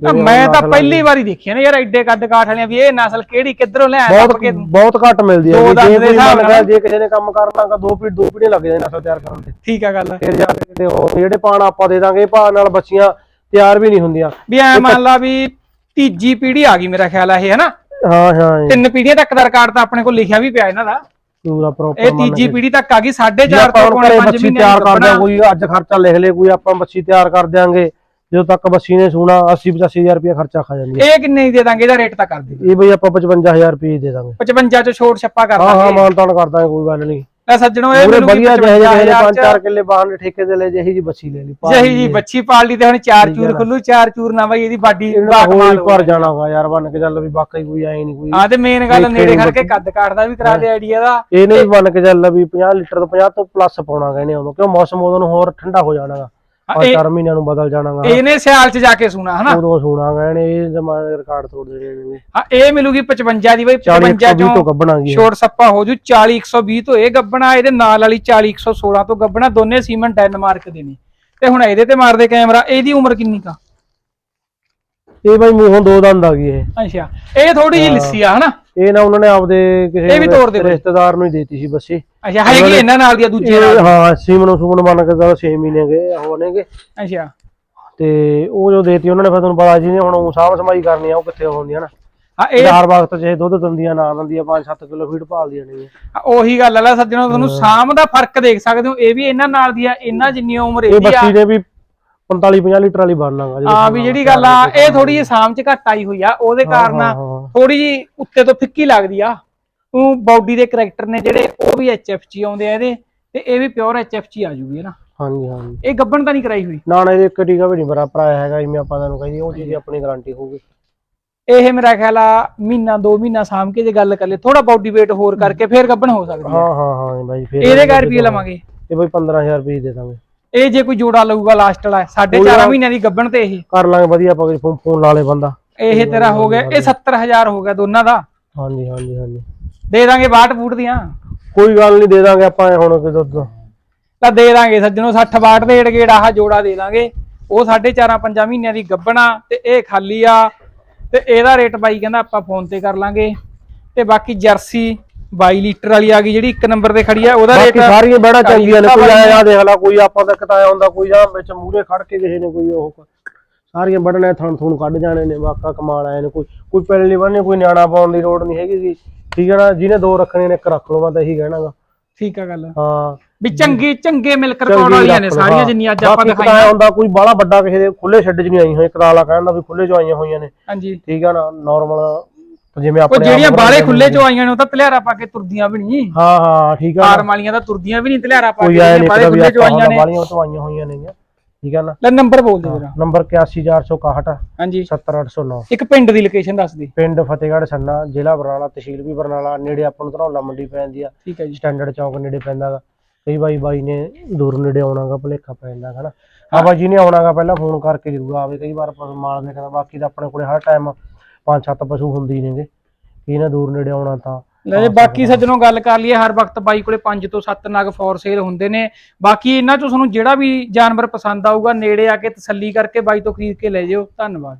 Speaker 1: ਆ, ਮੈਂ ਤਾਂ ਪਹਿਲੀ ਵਾਰੀ ਦੇਖਿਆ ਨਾ ਯਾਰ ਐਡੇ ਕੱਦ ਕਾਠ ਵਾਲੀਆਂ ਵੀ ਇਹ ਨਸਲ ਕਿਹੜੀ ਕਿੱਧਰੋਂ ਲੈ
Speaker 2: ਬਹੁਤ
Speaker 1: ਕੇ
Speaker 2: ਬਹੁਤ ਘੱਟ ਮਿਲਦੀ ਹੈ
Speaker 1: ਦੋ
Speaker 2: ਜੇ।
Speaker 1: ਦੇ
Speaker 2: ਕੋਈ
Speaker 1: ਹਿਸਾਬ
Speaker 2: ਮੰਨ
Speaker 1: ਨਾਲ।
Speaker 2: ਗਿਆ ਜੇ ਕਿਸੇ ਨੇ ਕੰਮ ਕਰਨਾ ਤਾਂ ਦੋ ਪੀੜ ਦੋ ਪੀੜ੍ਹੀਆਂ ਲੱਗ ਜਾਂਦੀਆਂ ਨਸਲ ਤਿਆਰ ਕਰਨ ਤੇ।
Speaker 1: ਠੀਕ ਆ ਗੱਲ।
Speaker 2: ਫਿਰ ਜਾ ਕੇ ਕਿਤੇ ਹੋਰ ਜਿਹੜੇ ਪਾਣ ਆਪਾਂ ਦੇ ਦਾਂਗੇ ਭਾਅ ਨਾਲ ਬੱਚੀਆਂ ਤਿਆਰ ਵੀ ਨਹੀਂ ਹੁੰਦੀਆਂ।
Speaker 1: ਵੀ ਐ ਮੰਨ ਲਾ ਵੀ ਤੀਜੀ ਪੀੜ੍ਹੀ ਆ ਗਈ ਮੇਰਾ ਖਿਆਲ ਆ ਇਹ ਹਨਾ?
Speaker 2: ਹਾਂ ਹਾਂ
Speaker 1: ਤਿੰਨ ਪੀੜ੍ਹੀਆਂ ਤੱਕ ਦਾ ਰਿਕਾਰਡ ਤਾਂ ਆਪਣੇ ਕੋਲ ਲਿਖਿਆ ਵੀ ਪਿਆ ਇਹਨਾਂ ਦਾ।
Speaker 2: ਪੂਰਾ ਪ੍ਰੋਪਰ
Speaker 1: ਇਹ ਤੀਜੀ ਪੀੜ੍ਹੀ ਤੱਕ ਆ ਗਈ 4.5
Speaker 2: ਜੇ ਆਪਾਂ
Speaker 1: ਤੋਂ ਪੌਣੇ
Speaker 2: ਘਰੇ
Speaker 1: 5
Speaker 2: ਬੱਚੀ
Speaker 1: ਮਹੀਨੇ
Speaker 2: ਤਿਆਰ ਕਰਦੇ ਹਾਂ ਕੋਈ ਅੱਜ ਖਰਚਾ ਲਿਖ ਲੇ ਕੋਈ ਆਪਾਂ ਬੱਚੀ ਤਿਆਰ ਕਰ ਦਿਆਂਗੇ। ਜਦੋਂ ਤੱਕ ਬੱਚੀ ਨੇ ਸੂਣਾ 80 85000 ਰੁਪਏ ਖਰਚਾ ਖਾ ਜਾਂਦੀ ਹੈ।
Speaker 1: ਇਹ ਕਿੰਨੇ ਦੀ ਦੇ ਦਾਂਗੇ? ਇਹਦਾ ਰੇਟ ਤਾਂ ਕਰ ਦੇ
Speaker 2: ਇਹ ਬਈ ਆਪਾਂ 55000 ਰੁਪਏ ਦੇ ਦਾਂਗੇ।
Speaker 1: 55 ਚ ਛੋਟ ਛੱਪਾ ਕਰ
Speaker 2: ਹਾਂ ਹਾਂ
Speaker 1: ਦਾਂਗੇ।
Speaker 2: ਮਾਨਤਾਨ ਕਰ ਦਾਂਗੇ ਕੋਈ ਗੱਲ ਨਹੀਂ।
Speaker 1: ਲੈ ਸੱਜਣੋ ਇਹ
Speaker 2: ਪੂਰੇ ਵਧੀਆ ਜਿਹੇ ਜਿਹੇ
Speaker 1: 55,000
Speaker 2: ਪੰਜ
Speaker 1: ਚ
Speaker 2: ਚਾਰ ਕਿੱਲੇ ਬਾਹਰ ਦੇ ਠੇਕੇ ਦੇ ਲੈ ਜਿਹੀ ਜੀ ਲੈ ਲਈ ਪਾ
Speaker 1: ਜਹੀ ਜੀ
Speaker 2: ਇਹ।
Speaker 1: ਬੱਚੀ ਪਾਲ ਲਈ ਤੇ ਹੁਣ ਚਾਰ ਚੂਰ। ਖੁੱਲੂ ਚਾਰ ਚੂਰ ਨਾ ਬਈ ਇਹਦੀ ਬਾਡੀ
Speaker 2: ਇਹਨਾਂ
Speaker 1: ਬਾ
Speaker 2: ਦਾ ਹੋਰ ਭਰ ਜਾਣਾ ਵਾ ਯਾਰ ਬਣ ਕੇ ਚੱਲ ਵੀ ਵਾਕਈ ਕੋਈ ਐ ਨਹੀਂ ਕੋਈ।
Speaker 1: ਹਾਂ ਤੇ ਮੇਨ ਗੱਲ
Speaker 2: ਦੇਖੇ
Speaker 1: ਨੇੜੇ
Speaker 2: ਨੀ
Speaker 1: ਖੜ ਕੇ ਕੱਦ ਕਾਟਦਾ ਵੀ ਕਰਾ ਦੇ ਆਈਡੀਆ ਦਾ।
Speaker 2: ਇਹਨੇ ਵੀ ਮੰਨ ਕੇ ਚੱਲ ਵੀ 50 ਲੀਟਰ ਤੋਂ 50 ਤੋਂ ਪਲੱਸ ਪਾਉਣਾ ਇਹਨੇ ਉਦੋਂ ਕਿਉਂ ਮੌਸਮ ਉਦੋਂ ਨੂੰ ਹੋਰ ਠੰਡਾ ਹੋ ਜਾਣਾਗਾ
Speaker 1: ਹਾਂ, ਇਹ-
Speaker 2: ਮਹੀਨਿਆਂ ਨੂੰ ਬਦਲ ਜਾਣਾਗਾ
Speaker 1: ਇਹਨੇ ਸਿਆਲ ਚ ਜਾ ਕੇ ਸੁਣਾ ਹਨਾ?
Speaker 2: ਉਦੋਂ ਸੁਣਾਗਾ ਇਹਨੇ ਇਹ ਜਮਾ ਰਿਕਾਰਡ ਤੋੜ ਦੇਣੇ ਨੇ
Speaker 1: ਹਾਂ ਇਹ ਮਿਲੂਗੀ 55 ਦੀ ਬਈ
Speaker 2: 40
Speaker 1: 55
Speaker 2: 120 ਤੋਂ
Speaker 1: ਚੋਂ
Speaker 2: ਗੱਬਣਾਗੀ
Speaker 1: ਛੋਟ ਸੱਪਾ ਹੋ ਜੂ 40 120 ਤੋਂ ਇਹ ਗੱਬਣਾ ਇਹਦੇ ਨਾਲ ਵਾਲੀ 40 116 ਤੋਂ ਗੱਬਣਾ ਦੋਨੇ ਸੀਮਨ ਡੈਨਮਾਰਕ ਦੇ ਨੇ। ਤੇ ਹੁਣ ਇਹਦੇ ਤੇ ਮਾਰਦੇ ਕੈਮਰਾ ਇਹਦੀ ਉਮਰ ਕਿੰਨੀ ਕਾ
Speaker 2: ਇਹ ਬਈ ਮੂੰਹੋਂ ਦੋ ਦੰਦ ਆ ਗਈ ਇਹ।
Speaker 1: ਅੱਛਾ ਇਹ ਥੋੜੀ ਜਿਹੀ ਲਿੱਸੀ ਆ ਹਨਾ?
Speaker 2: ਇਹ ਨਾ ਉਹਨਾਂ ਨੇ ਆਪਦੇ ਕਿਸੇ
Speaker 1: ਇਹ ਵੀ ਤੋੜ ਦੇ ਬਈ।
Speaker 2: ਰਿਸ਼ਤੇਦਾਰ ਨੂੰ ਹੀ ਦੇਤੀ ਸੀ ਬੱਸੀ
Speaker 1: ਅੱਛਾ ਹੈਗੀ ਇਹਨਾਂ ਨਾਲ ਦੀ ਆ ਦੂਜੇ
Speaker 2: ਇਹ ਹਾਂ ਸੀਮਨ ਸੁਮਨ ਮੰਨ ਕੇ ਚੱਲ 6 ਮਹੀਨੇ ਗਏ ਹੋਣਗੇ
Speaker 1: ਅੱਛਾ।
Speaker 2: ਤੇ ਉਹ ਜੋ ਦੇਤੀ ਉਹਨਾਂ ਨੇ ਫਿਰ ਤੁਹਾਨੂੰ ਪਤਾ ਜੀ ਨੇ ਹੁਣ ਊਂ ਸਾਂਭ ਸਮਾਈ ਕਰਨੀ ਆ ਉਹ ਕਿੱਥੇ ਹੁੰਦੀਆਂ ਨਾ।
Speaker 1: ਹਾਂ ਇਹ
Speaker 2: ਚਾਰ ਵਕਤ ਚ ਇਹ ਦੁੱਧ ਦਿੰਦੀਆਂ ਨਾ ਦਿੰਦੀਆਂ 5-7 ਕਿਲੋ ਫੀਡ ਭਾਲਦੀਆਂ ਨੇ
Speaker 1: ਉਹੀ ਗੱਲ ਆ ਸੱਜਣੋ ਤੁਹਾਨੂੰ ਸਾਮ ਦਾ ਫ਼ਰਕ ਦੇਖ ਸਕਦੇ ਹੋ ਇਹ ਵੀ ਇਹਨਾਂ ਨਾਲ ਦੀ ਆ ਇਹਨਾਂ ਜਿੰਨੀ ਉਮਰ
Speaker 2: ਇਹ
Speaker 1: ਇਹਦੀ ਆ।
Speaker 2: ਬੱਚੀ ਨੇ ਵੀ 45-50 ਲੀਟਰ ਵਾਲੀ ਬਣਨਾਗਾ
Speaker 1: ਹਾਂ ਵੀ ਜਿਹੜੀ ਗੱਲ ਆ ਇਹ ਥੋੜੀ ਜਿਹੀ ਸਾਮ ਚ ਘੱਟ ਆਈ ਹੋਈ ਆ ਉਹਦੇ ਕਾਰਨ ਥੋੜੀ ਜਿਹੀ ਉੱਤੇ ਤੋਂ ਫਿੱਕੀ ਲੱਗਦੀ ਆ। ਉਹ ਬਾਡੀ ਦੇ ਕਰੈਕਟਰ ਨੇ ਜਿਹੜੇ ਉਹ ਵੀ ਐਚਐਫ ਚ ਆਉਂਦੇ ਆ ਇਹਦੇ ਤੇ ਇਹ ਵੀ ਪਿਓਰ ਐਚਐਫ ਚ ਆ ਜੂਗੀ ਨਾ?
Speaker 2: ਹਾਂਜੀ ਹਾਂਜੀ।
Speaker 1: ਇਹ ਗੱਬਣ ਤਾਂ ਨਹੀਂ ਕਰਾਈ ਹੋਈ?
Speaker 2: ਨਾ ਨਾ ਇਹਦੇ ਇੱਕ ਟੀਕਾ ਵੀ ਨਹੀਂ ਬਰਾਬਰ ਆਇਆ ਹੈਗਾ ਜਿਵੇਂ ਆਪਾਂ ਤੁਹਾਨੂੰ ਕਹਿੰਦੇ ਉਹ ਚੀਜ਼ ਦੀ ਆਪਣੀ ਗਾਰੰਟੀ ਹੋਊਗੀ।
Speaker 1: ਇਹ ਮੇਰਾ ਖਿਆਲ ਆ ਮਹੀਨਾ ਦੋ ਮਹੀਨਾ ਸਾਮ ਕੇ ਜੇ ਗੱਲ ਕਰ ਲੈ ਥੋੜਾ ਬਾਡੀ weight ਹੋਰ ਕਰਕੇ ਫੇਰ ਗੱਬਣ ਹੋ ਸਕਦੀ
Speaker 2: ਹਾਂ
Speaker 1: ਹੈ
Speaker 2: ਹਾਂ ਹਾਂ ਬਾਈ ਫਿਰ
Speaker 1: ਇਹਦੇ ਕਾ ਰੁਪਏ ਲਵਾਂਗੇ।
Speaker 2: ਇਹ ਬਈ 15000 ਰੁਪਏ ਦੇ ਦਾਂਗੇ।
Speaker 1: ਇਹ ਜੇ ਕੋਈ ਜੋੜਾ ਲਊਗਾ ਲਾਸਟ ਵਾਲਾ ਸਾਢੇ
Speaker 2: ਕੋਈ
Speaker 1: ਚਾਰ
Speaker 2: ਨਾ।
Speaker 1: ਮਹੀਨਿਆਂ ਦੀ ਗੱਬਣ ਤੇ ਇਹ।
Speaker 2: ਕਰ ਲਾਂਗੇ ਵਧੀਆ ਆਪਾਂ ਫੋਨ ਫੋਨ ਲਾ ਲੇ ਬੰਦਾ।
Speaker 1: ਇਹ ਤੇਰਾ ਹੋ ਗਿਆ ਇਹ 70000 ਹੋ ਗਿਆ ਦੋਨਾਂ ਦਾ।
Speaker 2: ਹਾਂਜੀ ਹਾਂਜੀ ਹਾਂਜੀ।
Speaker 1: ਦੇ ਦਾਂਗੇ ਬਾਟ ਬੂਟ ਦੀਆਂ।
Speaker 2: ਕੋਈ ਗੱਲ ਨਹੀਂ ਦੇ ਦਾਂਗੇ ਆਪਾਂ ਇਹ ਹੁਣ ਕਿਦੋਂ
Speaker 1: ਤਾਂ ਦੇ ਦਾਂਗੇ ਸੱਜਣੋ 60 ਬਾਟ ਦੇ ਏੜ ਗੇੜ ਆਹ ਜੋੜਾ ਦੇ ਦਾਂਗੇ। ਉਹ 4.5 5 ਮਹੀਨਿਆਂ ਦੀ ਗੱਬਣਾ ਤੇ ਇਹ ਖਾਲੀ ਆ। ਤੇ ਇਹਦਾ ਰੇਟ ਬਾਈ ਕਹਿੰਦਾ ਆਪਾਂ ਫੋਨ ਤੇ ਕਰ ਲਾਂਗੇ। ਤੇ ਬਾਕੀ ਜਰਸੀ 22 ਲੀਟਰ ਵਾਲੀ ਆ ਗਈ ਜਿਹੜੀ ਇੱਕ ਨੰਬਰ ਤੇ ਖੜੀ ਆ ਉਹਦਾ
Speaker 2: ਬਾਕੀ
Speaker 1: ਰੇਟ
Speaker 2: ਸਾਰੀਆਂ ਬੜਾ ਚੰਗੀਆਂ ਨੇ ਕੋਈ ਆਇਆ ਦੇਖ ਲਾ ਕੋਈ ਆਪਾਂ ਤੱਕ ਤਾਂ ਆਇਆ ਹੁੰਦਾ ਕੋਈ ਜਾਂ ਵਿੱਚ ਮੂਰੇ ਖੜ ਕੇ ਕਿਸੇ ਨੇ ਕੋਈ ਉਹ ਸਾਰੀਆਂ ਬੜਨੇ ਥਣ ਥਣ ਕੱਢ ਜਾਣੇ ਨੇ ਵਾਕਾ ਕਮਾਲ ਆਏ ਨੇ ਕੋਈ ਕੋਈ ਪੈਣ ਨਹੀਂ ਬਣਨੇ ਕੋਈ ਨਿਆਣਾ ਪਾਉਣ ਦੀ ਲੋੜ ਨਹੀਂ ਹੈਗੀ ਗੀ। ਠੀਕ ਹੈ ਨਾ ਜਿਹਨੇ ਦੋ ਰੱਖਣੇ ਨੇ ਇੱਕ ਰੱਖ ਲਓ ਮੈਂ ਤਾਂ ਇਹੀ ਕਹਿਣਾਗਾ।
Speaker 1: ਠੀਕ ਆ ਗੱਲ।
Speaker 2: ਹਾਂ।
Speaker 1: ਵੀ ਚੰਗੀ ਚੰਗੇ ਮਿਲਕ ਰਿਕਾਰਡ ਵਾਲੀਆਂ ਨੇ ਸਾਰੀਆਂ। ਜਿੰਨੀਆਂ ਅੱਜ ਆਪਾਂ ਦਿਖਾਈਆਂ।
Speaker 2: ਹੁੰਦਾ ਕੋਈ ਬਾਹਲਾ ਵੱਡਾ ਕਿਸੇ ਦੇ ਖੁੱਲੇ ਛੱਡ ਚ ਨਹੀਂ ਆਈ ਹੋਈ ਕਰਾਲਾ ਕਹਿੰਦਾ ਵੀ ਖੁੱਲੇ ਚ ਆਈਆਂ ਹੋਈਆਂ ਨੇ।
Speaker 1: ਹਾਂਜੀ।
Speaker 2: ਠੀਕ ਆ ਨਾ ਨਾਰਮਲ ਜਿਵੇਂ
Speaker 1: ਉਹ
Speaker 2: ਆਪਣੇ
Speaker 1: ਜਿਹੜੀਆਂ
Speaker 2: ਆਪ
Speaker 1: ਬਾਹਲੇ
Speaker 2: ਬਣਾਉਂਦੇ
Speaker 1: ਖੁੱਲੇ ਚੋਂ ਆਈਆਂ ਨੇ ਉਹ ਤਾਂ ਤਲਿਆਰਾ ਪਾ ਕੇ ਤੁਰਦੀਆਂ ਵੀ ਨਹੀਂ।
Speaker 2: ਹਾਂ ਹਾਂ ਠੀਕ ਆ।
Speaker 1: ਆਰਮ ਵਾਲੀਆਂ ਤਾਂ ਤੁਰਦੀਆਂ ਵੀ ਨਹੀਂ ਤਲਿਆਰਾ ਪਾ ਕੇ ਜਿਹੜੀਆਂ
Speaker 2: ਵੀ
Speaker 1: ਖੁੱਲੇ ਚੋਂ ਆਈਆਂ ਨੇ।
Speaker 2: ਬਾਲੀਆਂ ਤੋਂ ਆਈਆਂ ਹੋਈਆਂ ਨੇ ਠੀਕ ਨਾ?
Speaker 1: ਲੈ ਨੰਬਰ ਬੋਲ ਦੇ ਜਰਾ।
Speaker 2: ਨੰਬਰ 81461
Speaker 1: ਹਾਂਜੀ।
Speaker 2: 70809
Speaker 1: ਇੱਕ ਪਿੰਡ ਦੀ ਲੋਕੇਸ਼ਨ ਦੱਸ ਦੇ।
Speaker 2: ਪਿੰਡ ਫਤਿਹਗੜ੍ਹ ਸੰਨਾ ਜ਼ਿਲ੍ਹਾ ਬਰਨਾਲਾ ਤਹਿਸੀਲ ਵੀ ਬਰਨਾਲਾ ਨੇੜੇ ਆਪਾਂ ਨੂੰ ਧਰੌਲਾ ਮੰਡੀ ਪੈਂਦੀ ਆ।
Speaker 1: ਠੀਕ ਹੈ ਜੀ।
Speaker 2: ਸਟੈਂਡਰਡ ਚੌਂਕ ਨੇੜੇ ਪੈਂਦਾਗਾ ਕਈ ਬਾਈ ਬਾਈ ਨੇ ਦੂਰ ਨੇੜੇ ਆਉਣਾਗਾ ਭੁਲੇਖਾ ਪੈਂਦਾ ਹਨਾ ਆ ਬਾਈ ਜੀ ਨੇ ਆਉਣਾਗਾ ਪਹਿਲਾਂ ਫੋਨ ਕਰਕੇ ਜ਼ਰੂਰ ਆਵੇ ਕਈ ਵਾਰ ਆਪਾਂ ਮਾਲ ਦੇਖਣਾ ਬਾਕੀ ਤਾਂ ਆਪਣੇ ਕੋਲੇ ਹਰ ਟਾਈਮ ਪੰਜ ਸੱਤ ਪਸ਼ੂ ਹੁੰਦੇ ਹੀ ਨੇਗੇ। ਇਹਨਾਂ ਦੂਰ ਨੇੜੇ ਆਉਣਾ ਤਾਂ
Speaker 1: ਲੈ ਜੇ ਬਾਕੀ ਸੱਜਣੋਂ ਗੱਲ ਕਰ ਲਈਏ ਹਰ ਵਕਤ ਬਾਈ ਕੋਲੇ 5 ਤੋਂ 7 ਨਗ ਫੋਰ ਸੇਲ ਹੁੰਦੇ ਨੇ। ਬਾਕੀ ਇਹਨਾਂ ਚੋਂ ਤੁਹਾਨੂੰ ਜਿਹੜਾ ਵੀ ਜਾਨਵਰ ਪਸੰਦ ਆਊਗਾ ਨੇੜੇ ਆ ਕੇ ਤਸੱਲੀ ਕਰਕੇ ਬਾਈ ਤੋਂ ਖਰੀਦ ਕੇ ਲੈ ਜਿਓ। ਧੰਨਵਾਦ।